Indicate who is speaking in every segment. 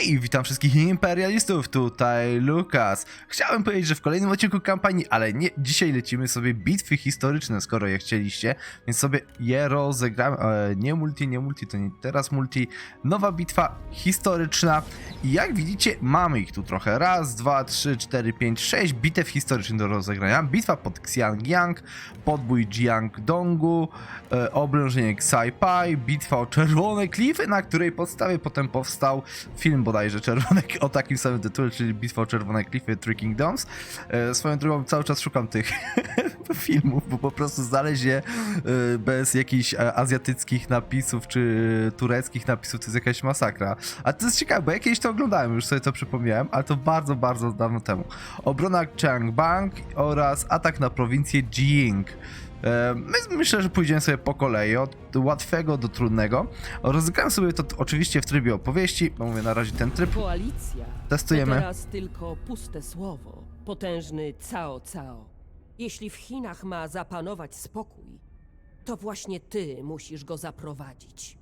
Speaker 1: Hej, witam wszystkich imperialistów, tutaj Lukas. Chciałem powiedzieć, że w kolejnym odcinku kampanii, ale nie, dzisiaj lecimy sobie bitwy historyczne, skoro je chcieliście, więc sobie je rozegramy, e, nie multi, nie multi, to nie teraz multi, nowa bitwa historyczna. I jak widzicie mamy ich tu trochę, raz, dwa, trzy, cztery, pięć, sześć bitew historycznych do rozegrania, bitwa pod Xiangyang, podbój Jiangdongu, e, oblężenie Ksaipai, bitwa o Czerwone Klify, na której podstawie potem powstał film bodajże czerwone, o takim samym tytule, czyli Bitwa o Czerwone Klify Three Kingdoms. E, swoją drogą cały czas szukam tych filmów, bo po prostu znaleźć je e, bez jakichś e, azjatyckich napisów czy tureckich napisów to jest jakaś masakra. A to jest ciekawe, bo ja kiedyś to oglądałem, już sobie to przypomniałem, ale to bardzo, bardzo dawno temu. Obrona Changbang oraz atak na prowincję Jing. E, My myślę, że pójdziemy sobie po kolei, od łatwego do trudnego. Rozegrałem sobie to oczywiście w trybie opowieści, bo mówię na razie ten tryb.
Speaker 2: Koalicja
Speaker 1: Testujemy.
Speaker 2: to teraz tylko puste słowo, potężny cao cao. Jeśli w Chinach ma zapanować spokój, to właśnie ty musisz go zaprowadzić.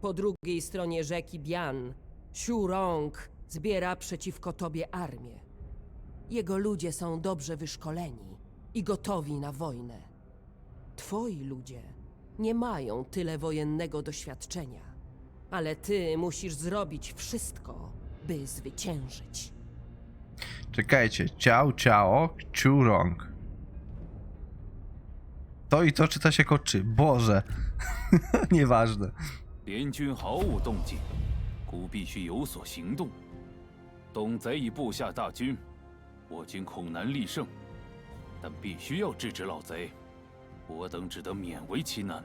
Speaker 2: Po drugiej stronie rzeki Bian, Xu Rong zbiera przeciwko tobie armię. Jego ludzie są dobrze wyszkoleni i gotowi na wojnę. Twoi ludzie nie mają tyle wojennego doświadczenia, ale ty musisz zrobić wszystko, by zwyciężyć.
Speaker 1: Czekajcie, ciao, ciao, ciurong. To i to czyta się koczy. Boże. Nieważne.
Speaker 3: 联军毫无动静，故必须有所行动。董贼已布下大军，我军恐难力胜，但必须要制止老贼， 我等只得勉为其难。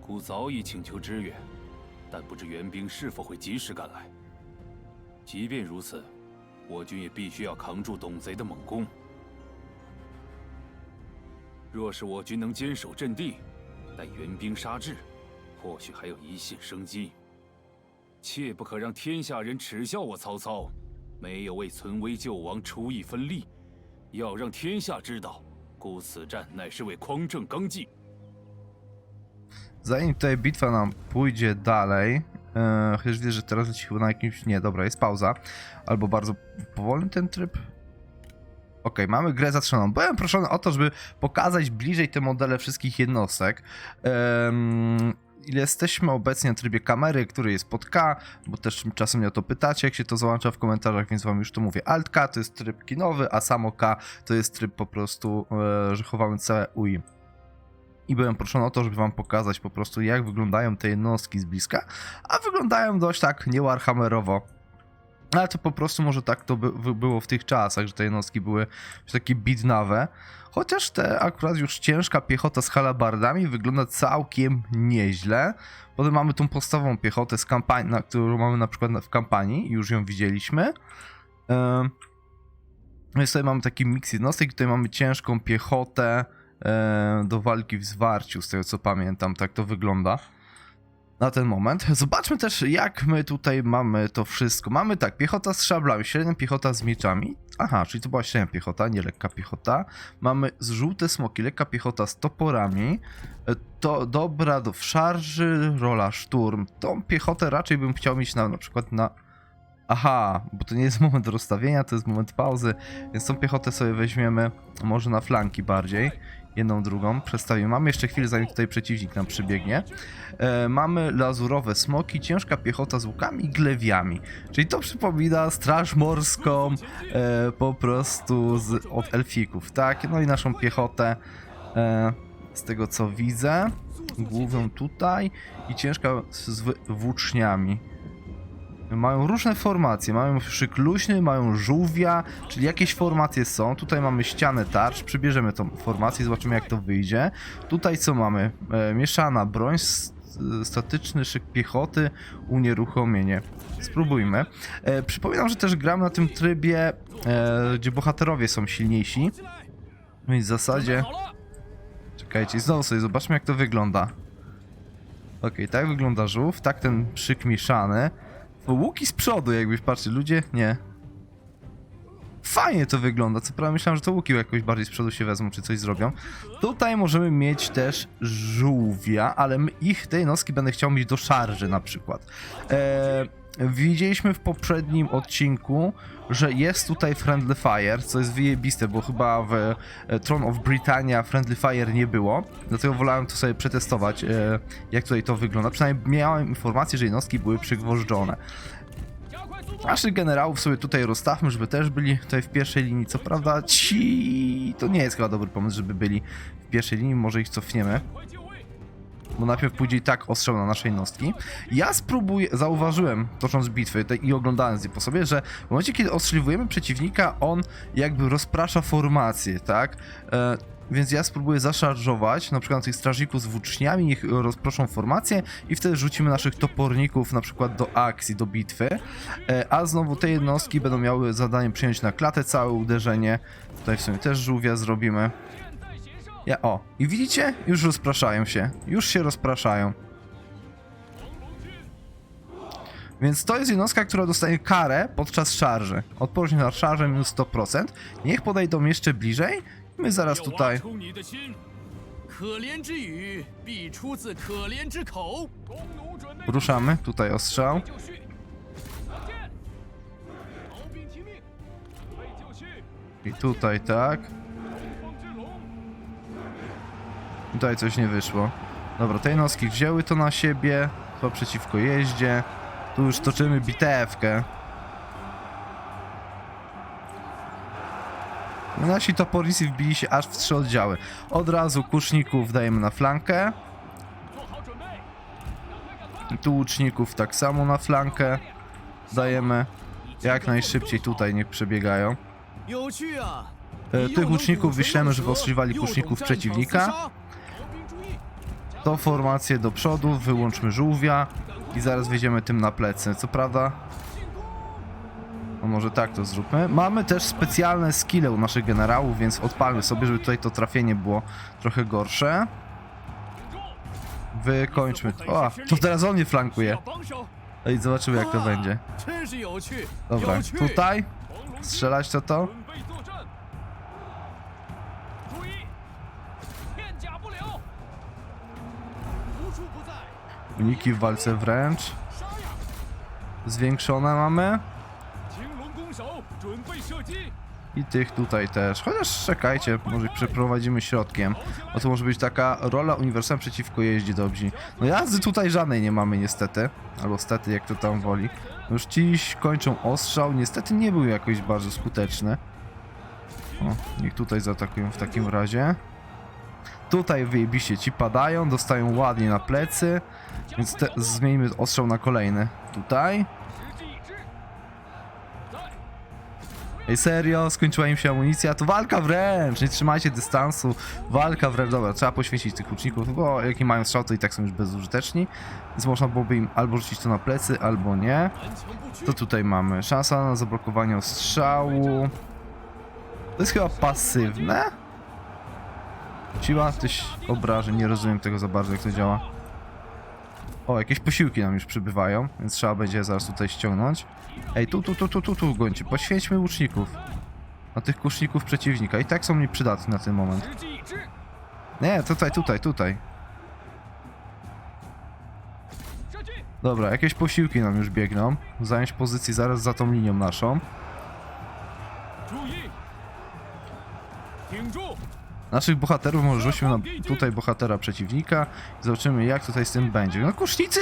Speaker 3: 故早已请求支援，但不知援兵是否会及时赶来。即便如此，我军也必须要扛住董贼的猛攻。若是我军能坚守阵地，待援兵杀至，或许还有一线生机。切不可让天下人耻笑我曹操，没有为存危救亡出一分力，要让天下知道，故此战乃是为匡正纲纪。
Speaker 1: Zanim tutaj bitwa nam pójdzie dalej, e, chociaż widzę, że teraz leci chyba na jakimś... Nie, dobra, jest pauza. Albo bardzo powolny ten tryb. Okej, mamy grę zatrzymaną. Byłem proszony o to, żeby pokazać bliżej te modele wszystkich jednostek. Em, ile jesteśmy obecnie na trybie kamery, który jest pod K, bo też czasem mnie o to pytacie, jak się to załącza w komentarzach, więc wam już to mówię. Alt K to jest tryb kinowy, a samo K to jest tryb po prostu, e, że chowamy całe UI i byłem proszony o to, żeby wam pokazać po prostu jak wyglądają te jednostki z bliska, a wyglądają dość tak nie Warhammerowo. Ale to po prostu może tak to by, było w tych czasach, że te jednostki były takie bidnawe. Chociaż te akurat już ciężka piechota z halabardami wygląda całkiem nieźle. Potem mamy tą podstawową piechotę z kampanii, na, którą mamy na przykład w kampanii, już ją widzieliśmy. Ym, no sobie mamy taki miks jednostek, tutaj mamy ciężką piechotę e, do walki w zwarciu, z tego co pamiętam, tak to wygląda na ten moment. Zobaczmy też, jak my tutaj mamy to wszystko. Mamy tak, piechota z szablami, średnia piechota z mieczami. Aha, czyli to była średnia piechota, nie lekka piechota. Mamy z żółte smoki, lekka piechota z toporami. E, To dobra do szarży, rola szturm. Tą piechotę raczej bym chciał mieć na, na przykład na Aha, bo to nie jest moment rozstawienia, to jest moment pauzy, więc tą piechotę sobie weźmiemy może na flanki bardziej. Jedną, drugą przestawimy. Mamy jeszcze chwilę, zanim tutaj przeciwnik nam przybiegnie. E, mamy lazurowe smoki, ciężka piechota z łukami i glewiami. Czyli to przypomina straż morską e, po prostu z, od elfików, tak? No i naszą piechotę e, z tego co widzę. Główną tutaj i ciężka z włóczniami. Mają różne formacje, mają szyk mają żółwia, czyli jakieś formacje są. Tutaj mamy ścianę tarcz, przybierzemy tą formację, zobaczymy jak to wyjdzie. Tutaj co mamy? E, mieszana broń, s- statyczny szyk piechoty, unieruchomienie. Spróbujmy. E, przypominam, że też gram na tym trybie, e, gdzie bohaterowie są silniejsi. Więc w zasadzie... Czekajcie, znowu sobie zobaczmy jak to wygląda. Okej, tak wygląda żółw, tak ten szyk mieszany. Łuki z przodu, jakbyś patrzcie, ludzie, nie. Fajnie to wygląda, co prawda myślałem, że to łuki jakoś bardziej z przodu się wezmą, czy coś zrobią. Tutaj możemy mieć też żółwia, ale ich, tej noski będę chciał mieć do szarży na przykład. Eee, Widzieliśmy w poprzednim odcinku, że jest tutaj Friendly Fire, co jest wyjebiste, bo chyba w e, Throne of Britannia Friendly Fire nie było, dlatego wolałem to sobie przetestować, e, jak tutaj to wygląda. Przynajmniej miałem informację, że jednostki były przygwożdżone. Naszych generałów sobie tutaj rozstawmy, żeby też byli tutaj w pierwszej linii. Co prawda ci... to nie jest chyba dobry pomysł, żeby byli w pierwszej linii, może ich cofniemy. Bo najpierw pójdzie i tak ostrzał na nasze jednostki. Ja spróbuję, zauważyłem tocząc bitwy te, i oglądając je po sobie, że w momencie kiedy ostrzeliwujemy przeciwnika, on jakby rozprasza formację, tak? E, więc ja spróbuję zaszarżować na przykład tych strażników z włóczniami, niech rozproszą formację i wtedy rzucimy naszych toporników na przykład do akcji, do bitwy. E, a znowu te jednostki będą miały zadanie przyjąć na klatę całe uderzenie. Tutaj w sumie też żółwia zrobimy. Ja, o, i widzicie? Już rozpraszają się. Już się rozpraszają. Więc to jest jednostka, która dostaje karę podczas szarży. Odporność na szarżę minus 100%. Niech podejdą jeszcze bliżej. My zaraz tutaj. Ruszamy, tutaj ostrzał. I tutaj tak. Tutaj coś nie wyszło. Dobra, tej noski wzięły to na siebie. To przeciwko jeździe. Tu już toczymy bitewkę. Nasi topornicy wbili się aż w trzy oddziały. Od razu kuszników dajemy na flankę. Tu łuczników tak samo na flankę dajemy. Jak najszybciej tutaj niech przebiegają. E, tych łuczników wyślemy, żeby ostrzywali kuszników przeciwnika. Tą formację do przodu, wyłączmy żółwia i zaraz wjedziemy tym na plecy. Co prawda no może tak to zróbmy. Mamy też specjalne skille u naszych generałów, więc odpalmy sobie, żeby tutaj to trafienie było trochę gorsze. Wykończmy. O, to teraz on mnie flankuje. No i zobaczymy jak to będzie. Dobra, tutaj. Strzelać to to. Uniki w walce wręcz. Zwiększone mamy. I tych tutaj też. Chociaż czekajcie, może ich przeprowadzimy środkiem. Bo to może być taka rola uniwersalna przeciwko jeździ dobrzy. No jazdy tutaj żadnej nie mamy niestety. Albo stety, jak to tam woli. No już dziś kończą ostrzał. Niestety nie był jakoś bardzo skuteczny. O, niech tutaj zaatakują w takim razie. Tutaj wyjebiście ci padają, dostają ładnie na plecy. Więc te, zmieńmy ostrzał na kolejny. Tutaj. Ej, serio, skończyła im się amunicja, to walka wręcz, nie trzymajcie dystansu, walka wręcz. Dobra, trzeba poświęcić tych łuczników, bo jakie mają strzał, to i tak są już bezużyteczni, więc można byłoby im albo rzucić to na plecy, albo nie. To tutaj mamy szansa na zablokowanie strzału. To jest chyba pasywne? Siła, tyś obrażeń, nie rozumiem tego za bardzo, jak to działa. O, jakieś posiłki nam już przybywają, więc trzeba będzie zaraz tutaj ściągnąć. Ej, tu, tu, tu, tu, tu, tu, gończy. Poświęćmy łuczników. Na tych kuszników przeciwnika. I tak są mi przydatni na ten moment. Nie, tutaj, tutaj, tutaj. Dobra, jakieś posiłki nam już biegną. Zająć pozycję zaraz za tą linią naszą. Naszych bohaterów może rzućmy na tutaj bohatera przeciwnika i zobaczymy jak tutaj z tym będzie. No kusznicy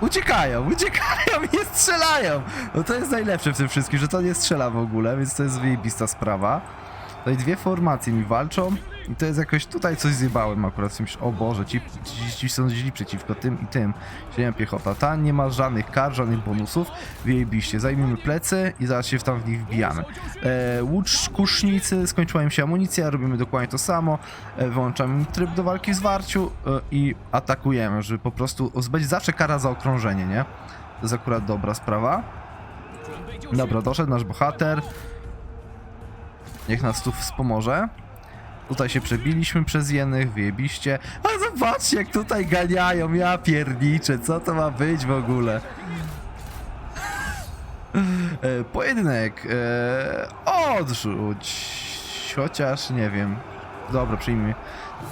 Speaker 1: uciekają, uciekają i nie strzelają! No to jest najlepsze w tym wszystkim, że to nie strzela w ogóle, więc to jest wyjebista sprawa. Tutaj dwie formacje mi walczą i to jest jakoś tutaj coś zjebałem akurat. Sobie myślę, o Boże, ci, ci, ci przeciwko tym i tym. Ziemia piechota. Ta nie ma żadnych kar, żadnych bonusów. Wyjebiście. zajmiemy plecy i zaraz się tam w nich wbijamy. E, łódź kusznicy, skończyła im się amunicja, robimy dokładnie to samo. E, wyłączamy tryb do walki w zwarciu e, i atakujemy, żeby po prostu być zawsze kara za okrążenie, nie? To jest akurat dobra sprawa. Dobra, doszedł nasz bohater. Niech nas tu wspomoże. Tutaj się przebiliśmy przez jednych, wyjebiście. A zobaczcie, jak tutaj ganiają, ja pierniczę, co to ma być w ogóle? E, pojedynek. E, odrzuć. Chociaż nie wiem. Dobra, przyjmij.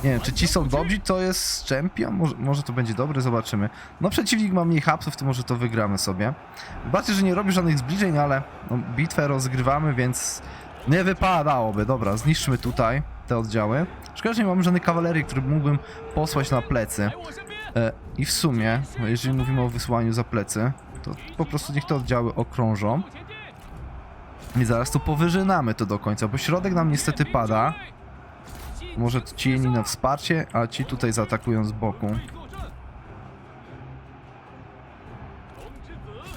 Speaker 1: Nie wiem, czy ci są dobrzy, to jest champion? Może, może to będzie dobre, zobaczymy. No przeciwnik ma mniej hapsów, to może to wygramy sobie. Wybaczcie, że nie robię żadnych zbliżeń, ale no, bitwę rozgrywamy, więc nie wypadałoby. Dobra, zniszczmy tutaj te oddziały. Szkoda, że nie mam żadnej kawalerii, który mógłbym posłać na plecy. E, I w sumie, jeżeli mówimy o wysłaniu za plecy, to po prostu niech te oddziały okrążą. I zaraz tu powyżynamy to do końca, bo środek nam niestety pada. Może ci jedni na wsparcie, a ci tutaj zaatakują z boku.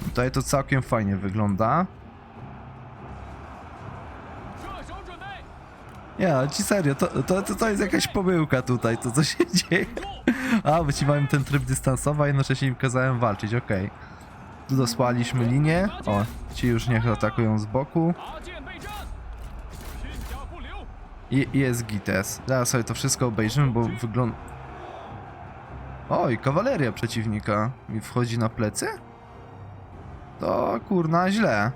Speaker 1: Tutaj to całkiem fajnie wygląda. Nie, ale ci serio, to, to, to, to jest jakaś pomyłka tutaj, to co się dzieje. A, bo ci mają ten tryb dystansowy, a jednocześnie im kazałem walczyć, okej. Tu dosłaliśmy linię. O, ci już niech atakują z boku.
Speaker 4: 拔剑备战，片甲不留。
Speaker 1: I i jest gites. Zaraz sobie to wszystko obejrzymy, bo wygląda... Oj, kawaleria przeciwnika mi wchodzi na plecy? To kurna źle.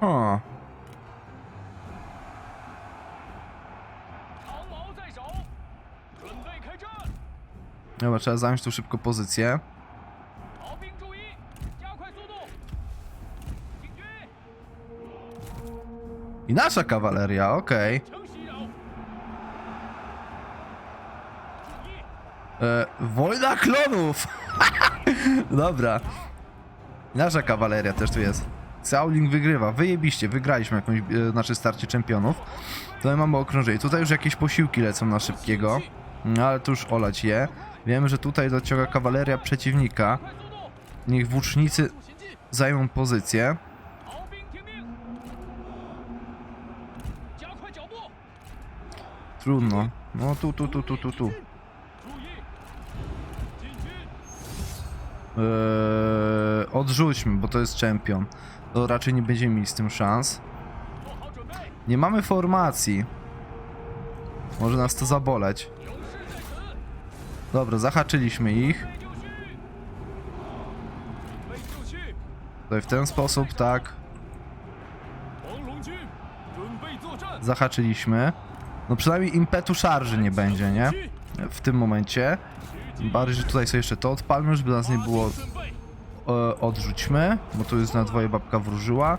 Speaker 1: Aha. Trzeba zająć tu szybko pozycję. I nasza kawaleria, okej. Okay. Wojna klonów! Dobra. Nasza kawaleria też tu jest. Caulin wygrywa, wyjebiście, wygraliśmy jakąś, e, nasze starcie czempionów. Tutaj mamy okrążenie, tutaj już jakieś posiłki lecą na szybkiego, no, ale to już olać je. Wiemy, że tutaj dociąga kawaleria przeciwnika. Niech włócznicy zajmą pozycję. Trudno. No tu, tu, tu, tu, tu, tu. Eee, odrzućmy, bo to jest champion. To raczej nie będziemy mieli z tym szans. Nie mamy formacji. Może nas to zaboleć. Dobra, zahaczyliśmy ich. Tutaj w ten sposób, tak. Zahaczyliśmy. No przynajmniej impetu szarży nie będzie, nie? w tym momencie. Bardziej tutaj sobie jeszcze to odpalmy, żeby nas nie było... E, odrzućmy, bo tu jest na dwoje babka wróżyła.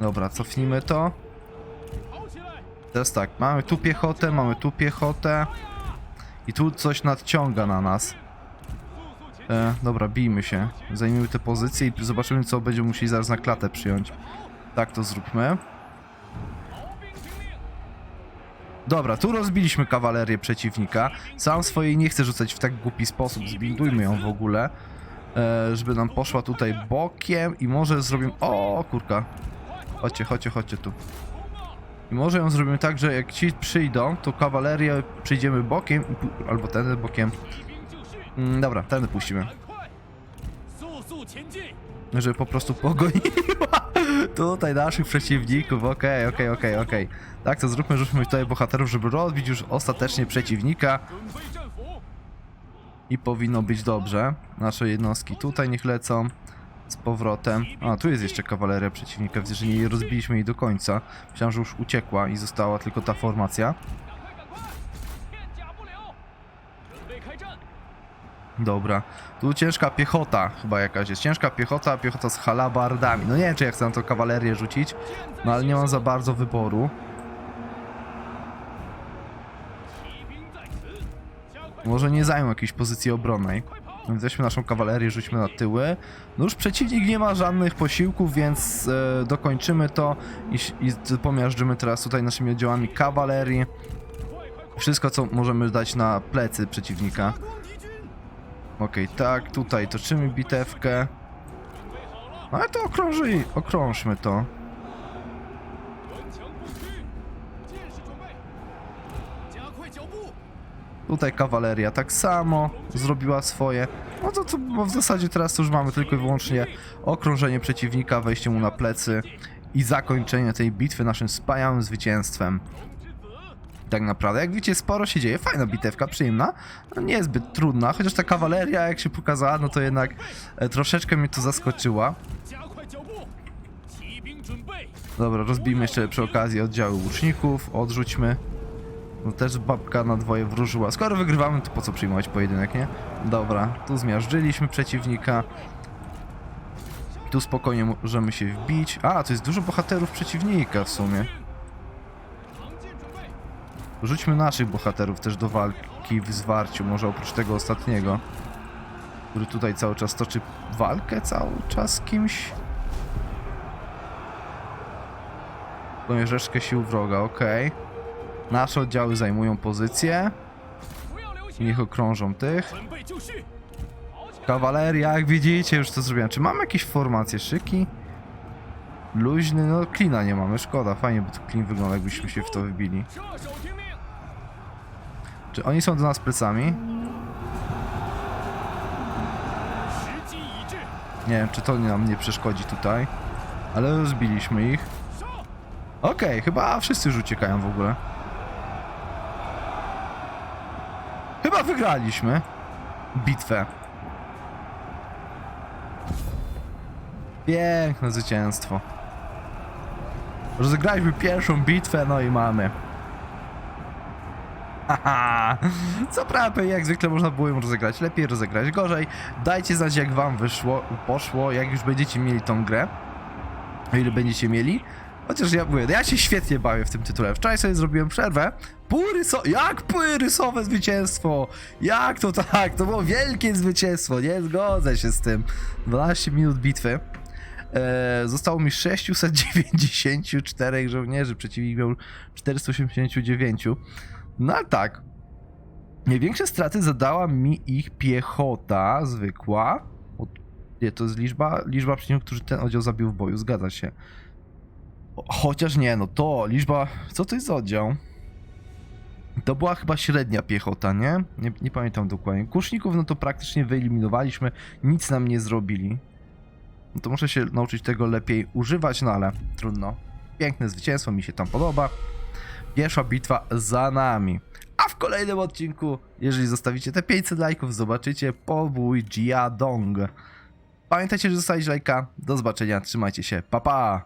Speaker 1: Dobra, cofnijmy to. Teraz tak, mamy tu piechotę, mamy tu piechotę. I tu coś nadciąga na nas. E, dobra, bijmy się. Zajmijmy te pozycje i zobaczymy, co będziemy musieli zaraz na klatę przyjąć. Tak to zróbmy. Dobra, tu rozbiliśmy kawalerię przeciwnika. Sam swojej nie chcę rzucać w tak głupi sposób, zbindujmy ją w ogóle. E, żeby nam poszła tutaj bokiem i może zrobimy... O, kurka. Chodźcie, chodźcie, chodźcie tu. I może ją zrobimy tak, że jak ci przyjdą, to kawalerię przyjdziemy bokiem, albo tędy bokiem. Mm, dobra, tędy puścimy. Żeby po prostu pogoniła tutaj naszych przeciwników, okej, okay, okej, okay, okej, okay, okej. Okay. Tak, to zróbmy, żebyśmy tutaj bohaterów, żeby rozbić już ostatecznie przeciwnika. I powinno być dobrze. Nasze jednostki tutaj niech lecą z powrotem. A, tu jest jeszcze kawaleria przeciwnika, widzę, że nie rozbiliśmy jej do końca. Myślałem, że już uciekła i została tylko ta formacja. Dobra. Tu ciężka piechota chyba jakaś jest. Ciężka piechota, piechota z halabardami. No nie wiem, czy ja chcę na to kawalerię rzucić, no ale nie mam za bardzo wyboru. Może nie zajmą jakiejś pozycji obronnej. Weźmy naszą kawalerię, rzućmy na tyły. No już przeciwnik nie ma żadnych posiłków, więc e, dokończymy to i, i pomiażdżymy teraz tutaj naszymi oddziałami kawalerii. Wszystko, co możemy dać na plecy przeciwnika. Okej, okay, tak, tutaj toczymy bitewkę. Ale to okrąży, okrążmy to. Tutaj kawaleria tak samo zrobiła swoje. No to, to w zasadzie teraz już mamy tylko i wyłącznie okrążenie przeciwnika, wejście mu na plecy i zakończenie tej bitwy naszym wspaniałym zwycięstwem tak naprawdę. Jak widzicie, sporo się dzieje. Fajna bitewka, przyjemna. No, nie zbyt trudna, chociaż ta kawaleria, jak się pokazała, no to jednak e, troszeczkę mnie to zaskoczyła. Dobra, rozbijmy jeszcze przy okazji oddziały łuczników, odrzućmy. No też babka na dwoje wróżyła. Skoro wygrywamy, to po co przyjmować pojedynek, nie? Dobra, tu zmiażdżyliśmy przeciwnika. Tu spokojnie możemy się wbić. A, to jest dużo bohaterów przeciwnika w sumie. Rzućmy naszych bohaterów też do walki w zwarciu, może oprócz tego ostatniego, który tutaj cały czas toczy walkę cały czas z kimś. Domierzeszkę sił wroga, ok. Nasze oddziały zajmują pozycję. Niech okrążą tych. Kawaleria, jak widzicie, już to zrobiłem. Czy mam jakieś formacje szyki? Luźny, no klina nie mamy, szkoda. Fajnie, bo to klin wygląda, jakbyśmy się w to wybili. Czy oni są do nas plecami? Nie wiem, czy to nam nie przeszkodzi tutaj. Ale rozbiliśmy ich. Okej, okay, chyba wszyscy już uciekają w ogóle. Chyba wygraliśmy bitwę. Piękne zwycięstwo. Rozegraliśmy pierwszą bitwę, no i mamy. Co prawda, jak zwykle można było ją rozegrać lepiej, rozegrać gorzej. Dajcie znać, jak wam wyszło, poszło, jak już będziecie mieli tą grę. O ile będziecie mieli. Chociaż ja mówię, ja się świetnie bawię w tym tytule. Wczoraj sobie zrobiłem przerwę. Półryso... Jak półrysowe zwycięstwo? Jak to tak? To było wielkie zwycięstwo, nie zgodzę się z tym. 12 minut bitwy. E, zostało mi 694 żołnierzy, przeciwnik miał 489. No ale tak. Największe straty zadała mi ich piechota zwykła. Nie, to jest liczba, liczba przeciwników, którzy ten oddział zabił w boju, zgadza się. Chociaż nie, no to liczba. Co to jest oddział? To była chyba średnia piechota, nie? Nie, nie pamiętam dokładnie. Kuszników, no to praktycznie wyeliminowaliśmy, nic nam nie zrobili. No to muszę się nauczyć tego lepiej używać, no ale trudno. Piękne zwycięstwo, mi się tam podoba. Pierwsza bitwa za nami. A w kolejnym odcinku, jeżeli zostawicie te 500 lajków, zobaczycie pobój Jiadong. Pamiętajcie, że zostawić lajka. Do zobaczenia, trzymajcie się, pa pa!